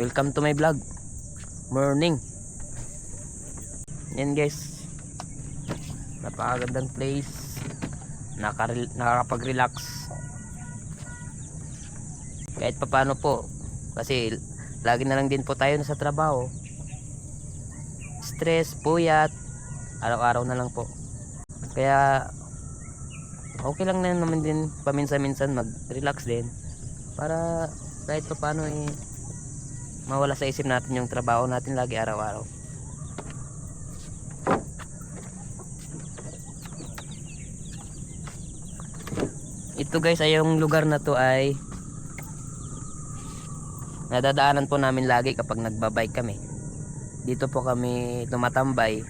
Welcome to my vlog. Morning. Yan guys. Napakagandang place. Nakaka- nakakapag-relax. Kahit papano po. Kasi lagi na lang din po tayo nasa trabaho. Stress, puyat. Araw-araw na lang po. Kaya okay lang na naman din paminsan-minsan mag-relax din para kahit pa paano eh mawala sa isip natin yung trabaho natin lagi araw-araw. Ito guys ay yung lugar na to ay nadadaanan po namin lagi kapag nagbabike kami. Dito po kami tumatambay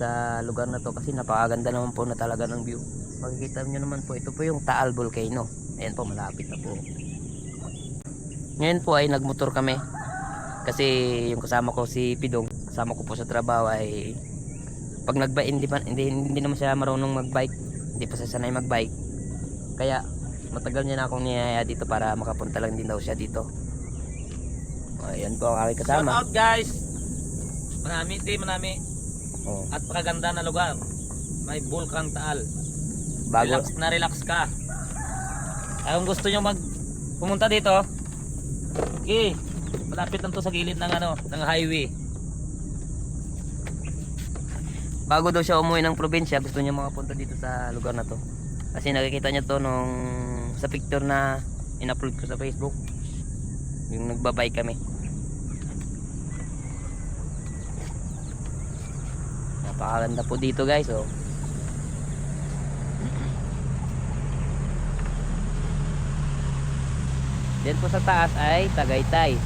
sa lugar na to kasi napakaganda naman po na talaga ng view. Makikita nyo naman po ito po yung Taal Volcano. Ayan po malapit na po ngayon po ay nagmotor kami kasi yung kasama ko si Pidong kasama ko po sa trabaho ay pag nagbike hindi, pa, hindi, hindi naman siya marunong magbike hindi pa siya sanay magbike kaya matagal niya na akong niyaya dito para makapunta lang din daw siya dito ayan po ang aking Shout kasama out guys. Manami, di manami. oh, At pakaganda na lugar. May Bulkang Taal. bago Relax na relax ka. Kung gusto nyo mag pumunta dito, okay, malapit lang to sa gilid ng ano, ng highway. bago daw siya umuwi ng probinsya gusto niya makapunta dito sa lugar na to kasi nakikita niya to nung sa picture na in-upload ko sa Facebook yung nagbabay kami napakaganda po dito guys oh. Diyan po sa taas ay Tagaytay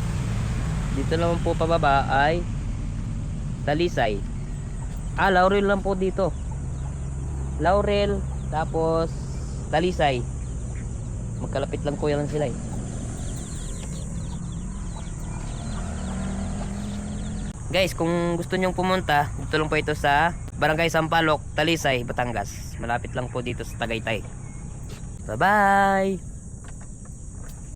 dito naman po pababa ay Talisay Ah, Laurel lang po dito. Laurel, tapos Talisay. Magkalapit lang po yan sila eh. Guys, kung gusto nyong pumunta, dito lang po ito sa Barangay Sampaloc, Talisay, Batangas. Malapit lang po dito sa Tagaytay. Bye-bye!